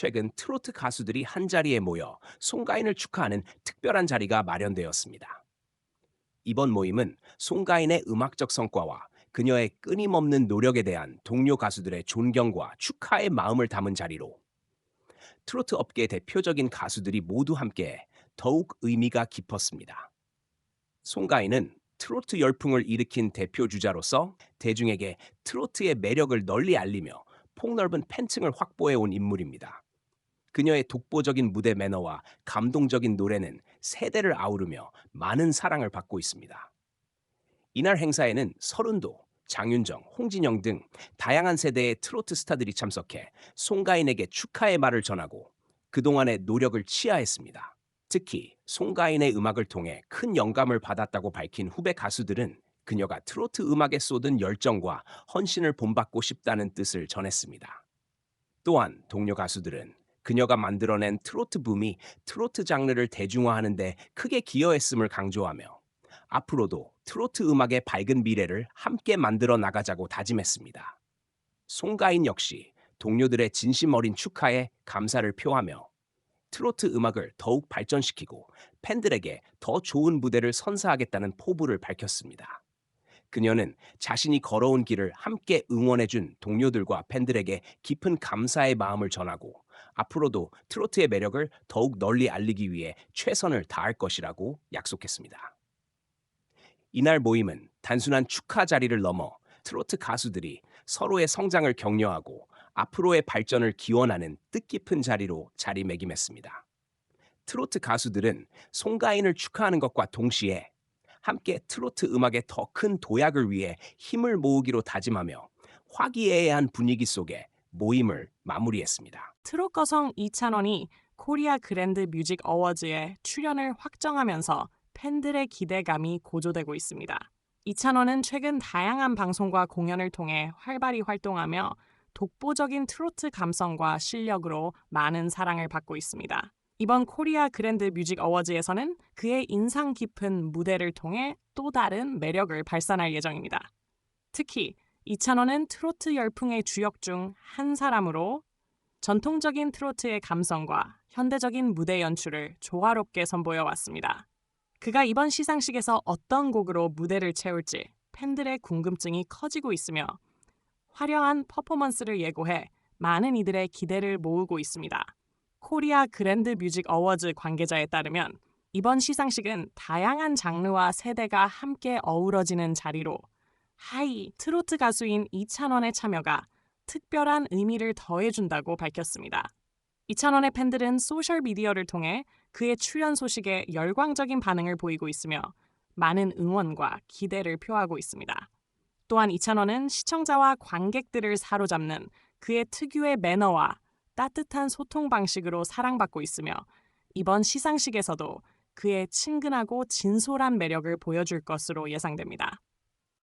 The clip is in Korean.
최근 트로트 가수들이 한자리에 모여 송가인을 축하하는 특별한 자리가 마련되었습니다. 이번 모임은 송가인의 음악적 성과와 그녀의 끊임없는 노력에 대한 동료 가수들의 존경과 축하의 마음을 담은 자리로 트로트 업계의 대표적인 가수들이 모두 함께 더욱 의미가 깊었습니다. 송가인은 트로트 열풍을 일으킨 대표 주자로서 대중에게 트로트의 매력을 널리 알리며 폭넓은 팬층을 확보해 온 인물입니다. 그녀의 독보적인 무대 매너와 감동적인 노래는 세대를 아우르며 많은 사랑을 받고 있습니다. 이날 행사에는 서른도, 장윤정, 홍진영 등 다양한 세대의 트로트 스타들이 참석해 송가인에게 축하의 말을 전하고 그동안의 노력을 치하했습니다. 특히 송가인의 음악을 통해 큰 영감을 받았다고 밝힌 후배 가수들은 그녀가 트로트 음악에 쏟은 열정과 헌신을 본받고 싶다는 뜻을 전했습니다. 또한 동료 가수들은 그녀가 만들어낸 트로트 붐이 트로트 장르를 대중화하는 데 크게 기여했음을 강조하며 앞으로도 트로트 음악의 밝은 미래를 함께 만들어 나가자고 다짐했습니다. 송가인 역시 동료들의 진심 어린 축하에 감사를 표하며 트로트 음악을 더욱 발전시키고 팬들에게 더 좋은 무대를 선사하겠다는 포부를 밝혔습니다. 그녀는 자신이 걸어온 길을 함께 응원해준 동료들과 팬들에게 깊은 감사의 마음을 전하고 앞으로도 트로트의 매력을 더욱 널리 알리기 위해 최선을 다할 것이라고 약속했습니다. 이날 모임은 단순한 축하 자리를 넘어 트로트 가수들이 서로의 성장을 격려하고 앞으로의 발전을 기원하는 뜻깊은 자리로 자리매김했습니다. 트로트 가수들은 송가인을 축하하는 것과 동시에 함께 트로트 음악의 더 큰 도약을 위해 힘을 모으기로 다짐하며 화기애애한 분위기 속에 모임을 마무리했습니다. 트롯 거성 이찬원이 코리아 그랜드 뮤직 어워즈에 출연을 확정하면서 팬들의 기대감이 고조되고 있습니다. 이찬원은 최근 다양한 방송과 공연을 통해 활발히 활동하며 독보적인 트로트 감성과 실력으로 많은 사랑을 받고 있습니다. 이번 코리아 그랜드 뮤직 어워즈에서는 그의 인상 깊은 무대를 통해 또 다른 매력을 발산할 예정입니다. 특히 이찬원은 트로트 열풍의 주역 중 한 사람으로 전통적인 트로트의 감성과 현대적인 무대 연출을 조화롭게 선보여 왔습니다. 그가 이번 시상식에서 어떤 곡으로 무대를 채울지 팬들의 궁금증이 커지고 있으며 화려한 퍼포먼스를 예고해 많은 이들의 기대를 모으고 있습니다. 코리아 그랜드 뮤직 어워즈 관계자에 따르면 이번 시상식은 다양한 장르와 세대가 함께 어우러지는 자리로 하이 트로트 가수인 이찬원의 참여가 특별한 의미를 더해준다고 밝혔습니다. 이찬원의 팬들은 소셜 미디어를 통해 그의 출연 소식에 열광적인 반응을 보이고 있으며 많은 응원과 기대를 표하고 있습니다. 또한 이찬원은 시청자와 관객들을 사로잡는 그의 특유의 매너와 따뜻한 소통 방식으로 사랑받고 있으며 이번 시상식에서도 그의 친근하고 진솔한 매력을 보여줄 것으로 예상됩니다.